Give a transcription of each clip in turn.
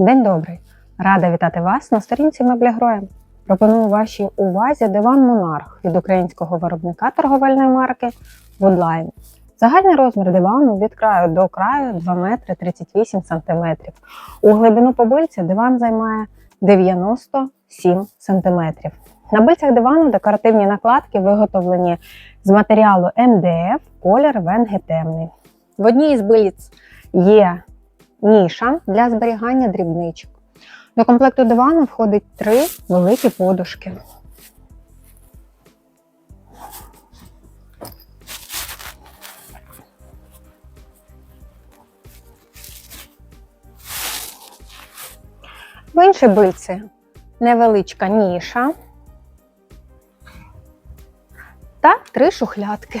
День добрий! Рада вітати вас на сторінці Меблягроєм. Пропоную вашій увазі диван Монарх від українського виробника торговельної марки Woodline. Загальний розмір дивану від краю до краю 2 метри 38 см. У глибину побильця диван займає 97 см. На бильцях дивану декоративні накладки виготовлені з матеріалу МДФ, колір венги темний. В одній із билиць є ніша для зберігання дрібничок. До комплекту дивану входить три великі подушки. В іншій бильці невеличка ніша та три шухлядки.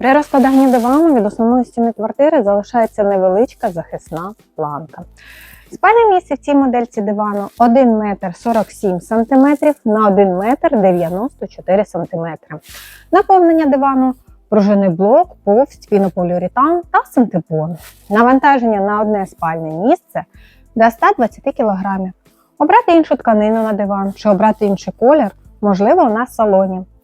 При розкладанні дивану від основної стіни квартири залишається невеличка захисна планка. Спальне місце в цій модельці дивану 1 метр 47 см на 1 метр 94 см. Наповнення дивану пружинний блок, повсть, пінополіуретан та синтепон. Навантаження на одне спальне місце до 120 кг. Обрати іншу тканину на диван чи обрати інший колір можливо у нас в салоні.